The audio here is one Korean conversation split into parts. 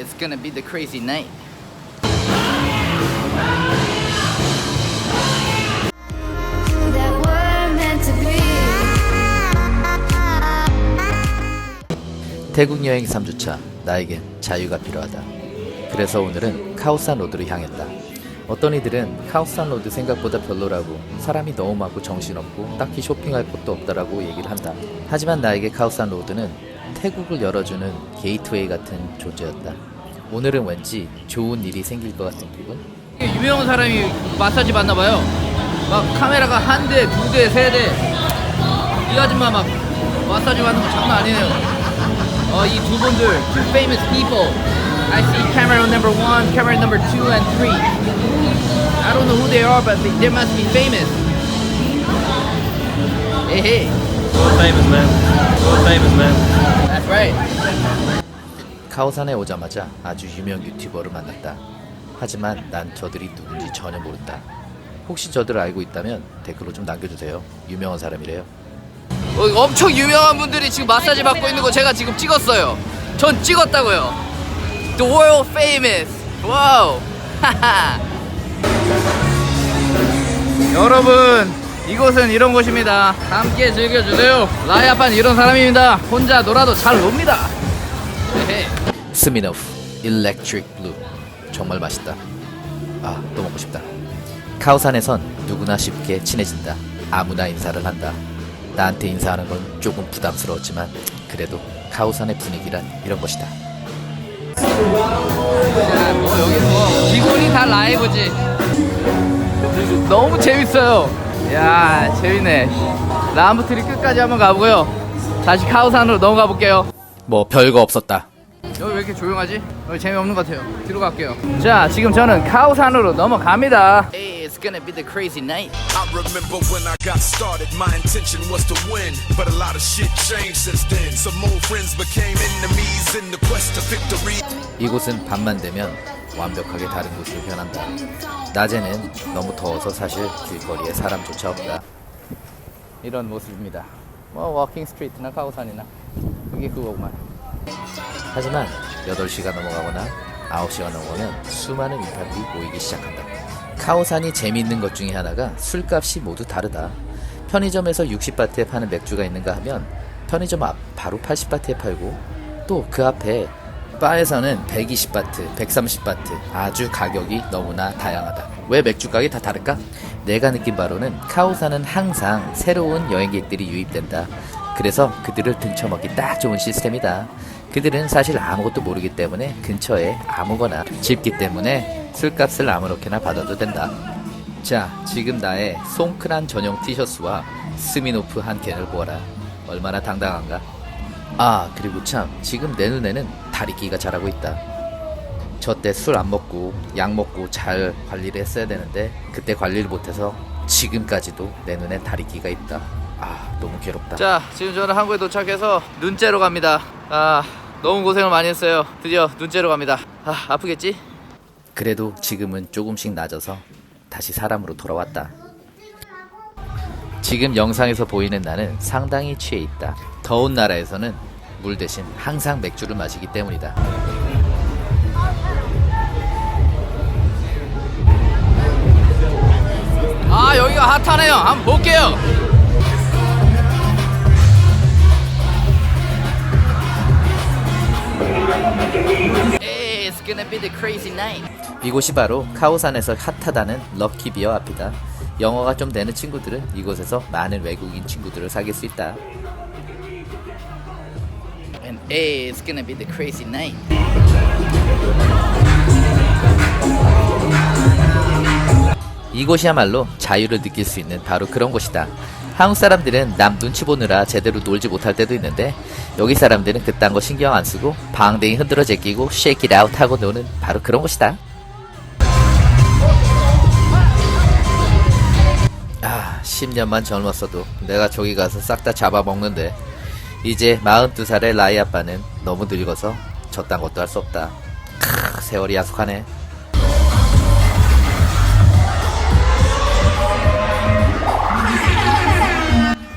It's gonna be the crazy night. that were meant to be. 태국 여행 3주차 나에겐 자유가 필요하다. 그래서 오늘은 카오산 로드를 향했다. 어떤 이들은 카오산 로드 생각보다 별로라고 사람이 너무 많고 정신없고 딱히 쇼핑할 곳도 없다라고 얘기를 한다. 하지만 나에게 카오산 로드는 태국을 열어주는 게이트웨이 같은 존재였다. 오늘은 왠지 좋은 일이 생길 것 같은 기분? 유명한 사람이 마사지 받나 봐요. 막 카메라가 한 대, 두 대, 세 대. 이 아줌마 막 마사지 받는 거 장난 아니네요. 어, 이 두 분들, two famous people. I see camera number one, camera number two, and three. I don't know who they are, but they, they must be famous. Hey, hey, World famous man. World famous man. Right. 카오산에 오자마자 아주 유명 유튜버를 만났다. 하지만 난 저들이 누군지 전혀 모른다. 혹시 저들을 알고 있다면 댓글로 좀 남겨주세요. 유명한 사람이래요. 어, 엄청 유명한 분들이 지금 마사지 받고 있는 거 제가 지금 찍었어요. 전 찍었다고요. The world famous. 와우. 여러분, 이곳은 이런 곳입니다. 함께 즐겨주세요. 라이아판 이런 사람입니다. 혼자 놀아도 잘 놉니다. 헤헤. 스미노프 일렉트릭 블루 정말 맛있다. 아, 또 먹고 싶다. 카오산에선 누구나 쉽게 친해진다. 아무나 인사를 한다. 나한테 인사하는 건 조금 부담스러웠지만 그래도 카오산의 분위기란 이런 것이다. 자, 뭐 여기 뭐 기본이 다 라이브지. 너무 재밌어요. 야, 재밌네. 라암부트리 끝까지 한번 가보고요. 다시 카오산으로 넘어가 볼게요. 뭐 별거 없었다. 여기 왜 이렇게 조용하지? 여기 재미없는 것 같아요. 뒤로 갈게요. 자, 지금 저는 카오산으로 넘어갑니다. It's gonna be the crazy night. I remember when I got started, my intention was to win. But a lot of shit changed since then. Some old friends became enemies in the quest to victory. 이곳은 밤만 되면 완벽하게 다른 곳으로 변한다. 낮에는 너무 더워서 사실 길거리에 사람조차 없다. 이런 모습입니다. 뭐 워킹 스트리트나 카오산이나 이게 그거구만. 하지만 8시가 넘어가거나 9시가 넘어가면 수많은 인파들이 모이기 시작한다. 카오산이 재미있는 것 중에 하나가 술값이 모두 다르다. 편의점에서 60바트에 파는 맥주가 있는가 하면 편의점 앞 바로 80바트에 팔고 또 그 앞에 바에서는 120바트, 130바트 아주 가격이 너무나 다양하다. 왜 맥주 가격이 다 다를까? 내가 느낀 바로는 카오산은 항상 새로운 여행객들이 유입된다. 그래서 그들을 등쳐먹기 딱 좋은 시스템이다. 그들은 사실 아무것도 모르기 때문에 근처에 아무거나 집기 때문에 술값을 아무렇게나 받아도 된다. 자, 지금 나의 송크란 전용 티셔츠와 스미노프 한 캔을 보아라. 얼마나 당당한가? 아, 그리고 참, 지금 내 눈에는 다리끼가 자라고 있다. 저 때 술 안 먹고 약 먹고 잘 관리를 했어야 되는데 그때 관리를 못해서 지금까지도 내 눈에 다리끼가 있다. 아, 너무 괴롭다. 자, 지금 저는 한국에 도착해서 눈째로 갑니다. 아, 너무 고생을 많이 했어요. 드디어 눈째로 갑니다. 아, 아프겠지? 그래도 지금은 조금씩 나아져서 다시 사람으로 돌아왔다. 지금 영상에서 보이는 나는 상당히 취해 있다. 더운 나라에서는 물 대신 항상 맥주를 마시기 때문이다. 아, 여기가 핫하네요. 한번 볼게요. 이곳이 바로 카오산에서 핫하다는 럭키 비어 앞이다. 영어가 좀 되는 친구들은 이곳에서 많은 외국인 친구들을 사귈 수 있다. Hey, it's gonna be the crazy night. 이곳이야말로 자유를 느낄 수 있는 바로 그런 곳이다. 한국 사람들은 남 눈치 보느라 제대로 놀지 못할 때도 있는데 여기 사람들은 그딴 거 신경 안 쓰고 방댕이 흔들어 제끼고 it out 하고 노는 바로 그런 곳이다. 아, 10년만 젊었어도 내가 저기 가서 싹 다 잡아먹는데 이제 42살의 라이 아빠는 너무 늙어서 저딴 것도 할 수 없다. 크, 세월이 야속하네.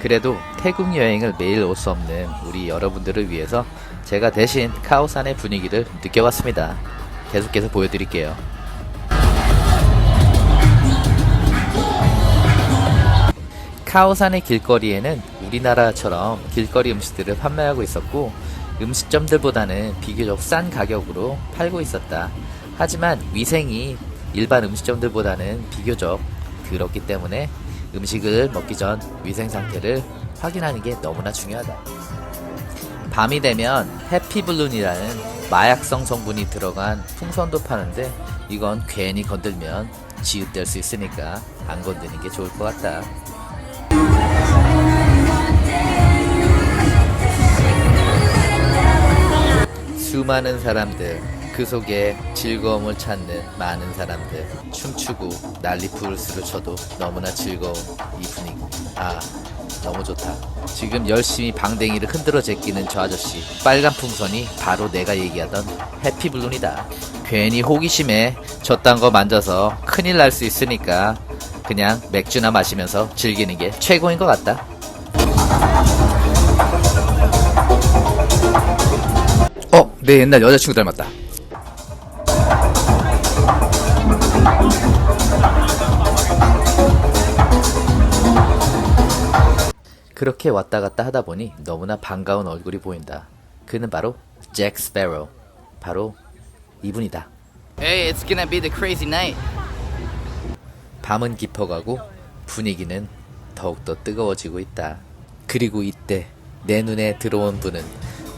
그래도 태국 여행을 매일 올 수 없는 우리 여러분들을 위해서 제가 대신 카오산의 분위기를 느껴봤습니다. 계속해서 보여드릴게요. 카오산의 길거리에는 우리나라처럼 길거리 음식들을 판매하고 있었고 음식점들보다는 비교적 싼 가격으로 팔고 있었다. 하지만 위생이 일반 음식점들보다는 비교적 더럽기 때문에 음식을 먹기 전 위생 상태를 확인하는 게 너무나 중요하다. 밤이 되면 해피블룬이라는 마약성 성분이 들어간 풍선도 파는데 이건 괜히 건들면 지읒될 수 있으니까 안 건드는 게 좋을 것 같다. 수많은 사람들, 그 속에 즐거움을 찾는 많은 사람들, 춤추고 난리 부르스를 쳐도 너무나 즐거운 이 분위기. 아, 너무 좋다. 지금 열심히 방댕이를 흔들어 제끼는 저 아저씨. 빨간 풍선이 바로 내가 얘기하던 해피블룬이다. 괜히 호기심에 저딴 거 만져서 큰일 날 수 있으니까 그냥 맥주나 마시면서 즐기는 게 최고인 것 같다. 내 옛날 여자친구 닮았다. 그렇게 왔다 갔다 하다 보니 너무나 반가운 얼굴이 보인다. 그는 바로 잭 스페로. 바로 이분이다. Hey, it's gonna be the crazy night. 밤은 깊어가고 분위기는 더욱더 뜨거워지고 있다. 그리고 이때 내 눈에 들어온 분은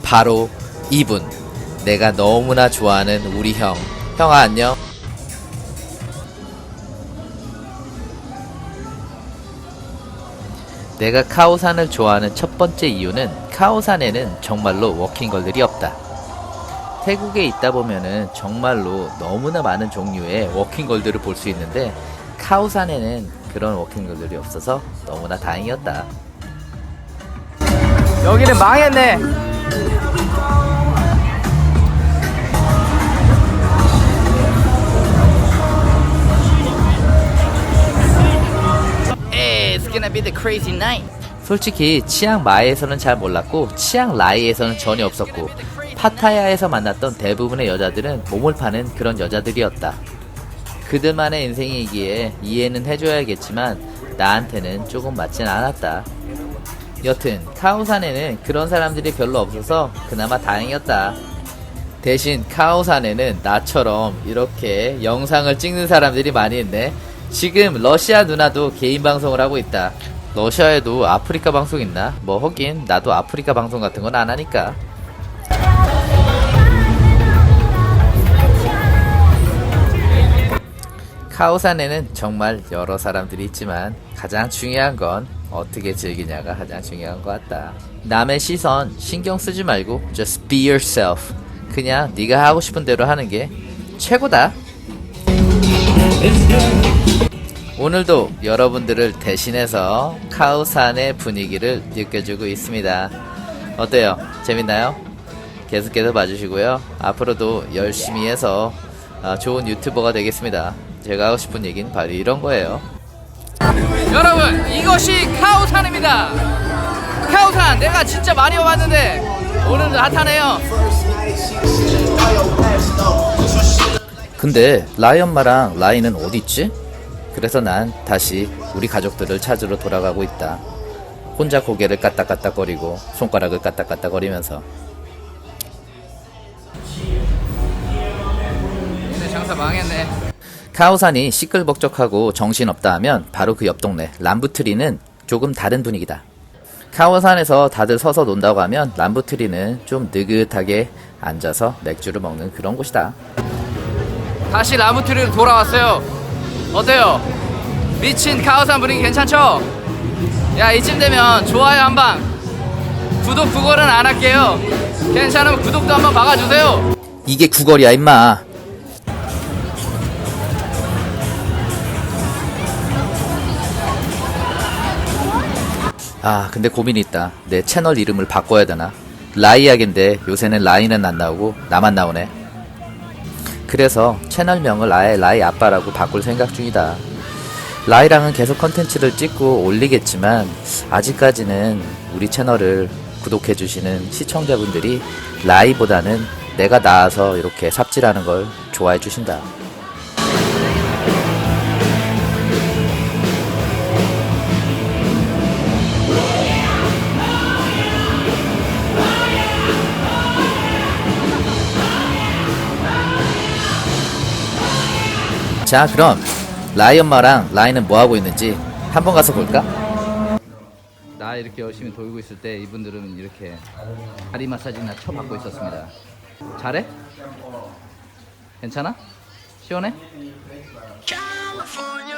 바로 이분. 내가 너무나 좋아하는 우리 형. 형아 안녕. 내가 카오산을 좋아하는 첫 번째 이유는 카오산에는 정말로 워킹걸들이 없다. 태국에 있다 보면은 정말로 너무나 많은 종류의 워킹걸들을 볼 수 있는데 카오산에는 그런 워킹걸들이 없어서 너무나 다행이었다. 여기는 망했네. Gonna be the crazy night. 솔직히 치앙 마이에서는 잘 몰랐고 치앙 라이에서는 전혀 없었고 파타야에서 만났던 대부분의 여자들은 몸을 파는 그런 여자들이었다. 그들만의 인생이기에 이해는 해줘야겠지만 나한테는 조금 맞진 않았다. 여튼 카오산에는 그런 사람들이 별로 없어서 그나마 다행이었다. 대신 카오산에는 나처럼 이렇게 영상을 찍는 사람들이 많이 있네. 지금 러시아 누나도 개인 방송을 하고 있다. 러시아에도 아프리카 방송 있나? 뭐 하긴 나도 아프리카 방송 같은 건 안 하니까. 카오산에는 정말 여러 사람들이 있지만 가장 중요한 건 어떻게 즐기냐가 가장 중요한 것 같다. 남의 시선 신경 쓰지 말고 just be yourself. 그냥 네가 하고 싶은 대로 하는 게 최고다. 오늘도 여러분들을 대신해서 카오산의 분위기를 느껴주고 있습니다. 어때요? 재밌나요? 계속해서 봐주시고요. 앞으로도 열심히 해서 아, 좋은 유튜버가 되겠습니다. 제가 하고 싶은 얘기는 바로 이런 거예요. 여러분, 이것이 카오산입니다. 카오산, 내가 진짜 많이 와봤는데 오늘도 핫하네요. 근데 라이 엄마랑 라이는 어디 있지? 그래서 난 다시 우리 가족들을 찾으러 돌아가고 있다. 혼자 고개를 까딱까딱거리고 손가락을 까딱까딱거리면서 얘네 장사 망했네. 카오산이 시끌벅적하고 정신없다 하면 바로 그 옆 동네 람부트리는 조금 다른 분위기다. 카오산에서 다들 서서 논다고 하면 람부트리는 좀 느긋하게 앉아서 맥주를 먹는 그런 곳이다. 다시 라무트리로 돌아왔어요. 어때요? 미친 카오산 분위기 괜찮죠? 야 이쯤 되면 좋아요 한 방. 구독 구걸은 안 할게요. 괜찮으면 구독도 한번 박아주세요. 이게 구걸이야 임마. 아 근데 고민이 있다. 내 채널 이름을 바꿔야 되나? 라이약인데 요새는 라이는 안 나오고 나만 나오네. 그래서 채널명을 아예 라이 아빠라고 바꿀 생각 중이다. 라이랑은 계속 컨텐츠를 찍고 올리겠지만 아직까지는 우리 채널을 구독해주시는 시청자분들이 라이보다는 내가 나와서 이렇게 삽질하는 걸 좋아해 주신다. 자, 그럼 라이 엄마랑 라이는 뭐 하고 있는지 한번 가서 볼까? 나 이렇게 열심히 돌고 있을 때 이분들은 이렇게 다리 마사지나 쳐받고 있었습니다. 잘해? 괜찮아? 시원해? California